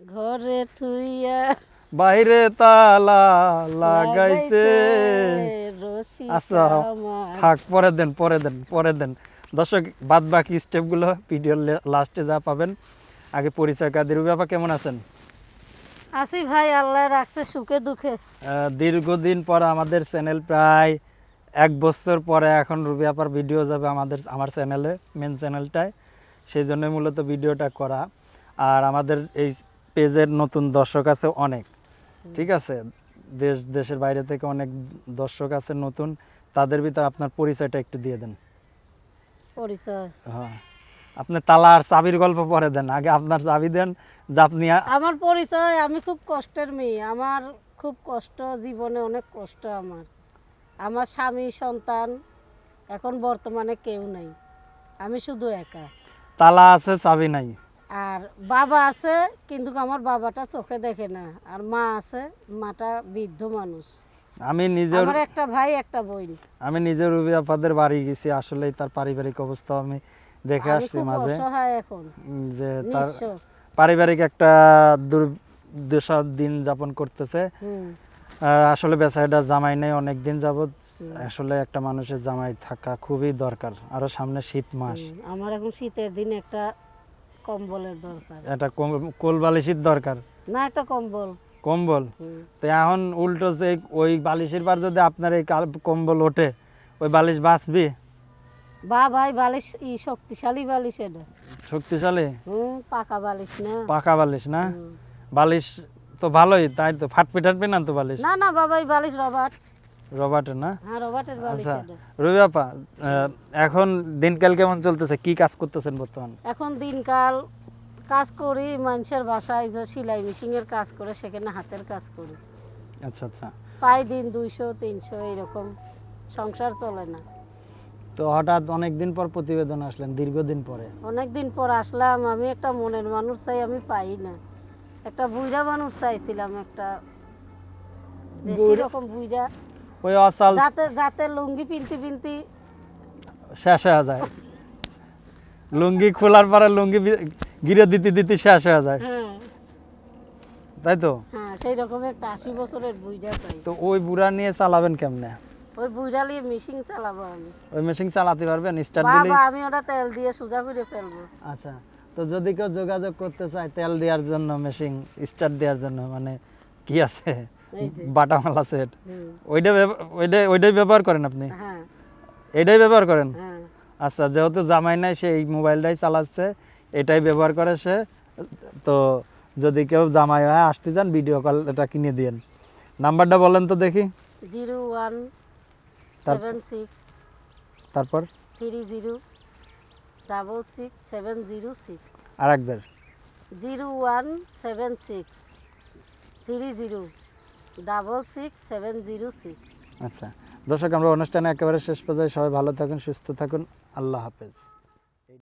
ঘরে থুইয়া বাইরে তালা লাগাইছে। আচ্ছা থাক পরে দেন পরে দেন পরে দেন। দর্শক বাদ বাকি স্টেপগুলো ভিডিওর লাস্টে যা পাবেন। আগে পরিচয় কাদের ব্যাপার কেমন আছেন? আসি ভাই আল্লাহ রাখছে সুখে দুঃখে। দীর্ঘদিন পর আমাদের চ্যানেল প্রায় এক বছর পরে এখন রুবি আপার ভিডিও যাবে আমাদের আমার চ্যানেলে মেন চ্যানেলটায়। সেই জন্য মূলত ভিডিওটা করা। আর আমাদের এই পেজের নতুন দর্শক আছে অনেক ঠিক আছে? দেশ দেশের বাইরে থেকে অনেক দর্শক আছে নতুন তাদের ভিতর আপনার পরিচয়টা একটু দিয়ে দেন। পরিচয়? হ্যাঁ। আপনি তালা আর চাবির গল্প পরে দেন আগে আপনার চাবি দেন যে আপনি আমার পরিচয় আমি খুব কষ্টের মেয়ে আমার খুব কষ্ট জীবনে অনেক কষ্ট আমার। আমার স্বামী সন্তান এখন বর্তমানে কেউ নাই আমি শুধু একা। তালা আছে চাবি নাই। আর বাবা আছে কিন্তু আমার বাবাটা চোখে দেখে না। আর মা আছে মাটা বৃদ্ধ মানুষ। আমি নিজের আমার একটা ভাই একটা বোন। আমি নিজে রুবি আপাদের বাড়ি গেছি আসলে তার পারিবারিক অবস্থা আমি দেখে আসছি মাঝে। এখন। যে তার পারিবারিক একটা দুর্দশা দিন যাপন করতেছে। আসলে বেচারিটা জামাই নেই অনেক দিন যাবৎ আসলে একটা মানুষের জামাই থাকা খুবই দরকার। আরও সামনে শীত মাস। আমার এখন শীতের দিন একটা কম্বলের দরকার। এটা কোল বালিশের দরকার। না একটা কম্বল। কম্বল? তো এখন উল্টো যে ওই বালিশের যদি আপনার এই কম্বল ওঠে ওই বালিশ বাঁচবি? বা ভাই বালিশ ই শক্তিশালী বালিশ এটা। শক্তিশালী? হুম পাকা বালিশ না। পাকা বালিশ না? বালিশ তো ভালোই তাই তো ফাটপি টাটপি না তো বালিশ? না না বাবা এই বালিশ রবার্ট। রবার্টের না? হ্যাঁ রবার্টের আচ্ছা রবি আপা এখন দিনকাল কেমন চলতেছে? কি কাজ করতেছেন বর্তমান? এখন দিনকাল কাজ করি মানুষের বাসায় যে সেলাই মেশিনের কাজ করে সেখানে হাতের কাজ করি। আচ্ছা আচ্ছা। পাই দিন দুইশো তিনশো সংসার চলে না। তো হঠাৎ অনেক দিন পর প্রতিবেদন আসলেন দীর্ঘদিন পরে। অনেক দিন পর আসলাম আমি একটা মনের মানুষ চাই আমি পাই না। একটা বুইরা মানুষ চাইছিলাম একটা বেশি রকম বুইরা ওই অসাল যাতে যাতে লুঙ্গি পিনতে পিনতে। শেষ হয়ে যায়। লুঙ্গি খোলার পরে লুঙ্গি গিরে দিতে দিতে শেষ হয়ে যায়। হ্যাঁ। তাই তো? হ্যাঁ সেই রকম একটা আশি বছরের চাই তো ওই বুড়া নিয়ে চালাবেন কেমনে? ওই বুইরা নিয়ে মেশিন চালাবো আমি। ওই মেশিন চালাতে পারবেন? স্টার্ট দিলে বাবা আমি ওটা তেল দিয়ে সোজা করে ফেলব। আচ্ছা তো যদি কেউ যোগাযোগ করতে চায় তেল দেওয়ার জন্য মেশিন স্টার্ট দেওয়ার জন্য মানে কি আছে? বাটামালা সেট ওইটা ওইটাই ব্যবহার করেন আপনি? হ্যাঁ। এটাই ব্যবহার করেন? হ্যাঁ। আচ্ছা যেহেতু জামাই নাই সে এই মোবাইলটাই চালাচ্ছে এটাই ব্যবহার করে সে। তো যদি কেউ জামাই হয় আসতে চান ভিডিও কল এটা কিনে দিন নাম্বারটা বলেন তো দেখি। জিরো ওয়ান সেভেন সিক্স তারপর? Three zero double six seven zero six. আর একবার zero one seven six three zero. Double six seven zero six আচ্ছা। দর্শক, আমরা অনুষ্ঠানে একেবারে শেষ পর্যায়ে সবাই ভালো থাকুন, সুস্থ থাকুন। আল্লাহ হাফেজ।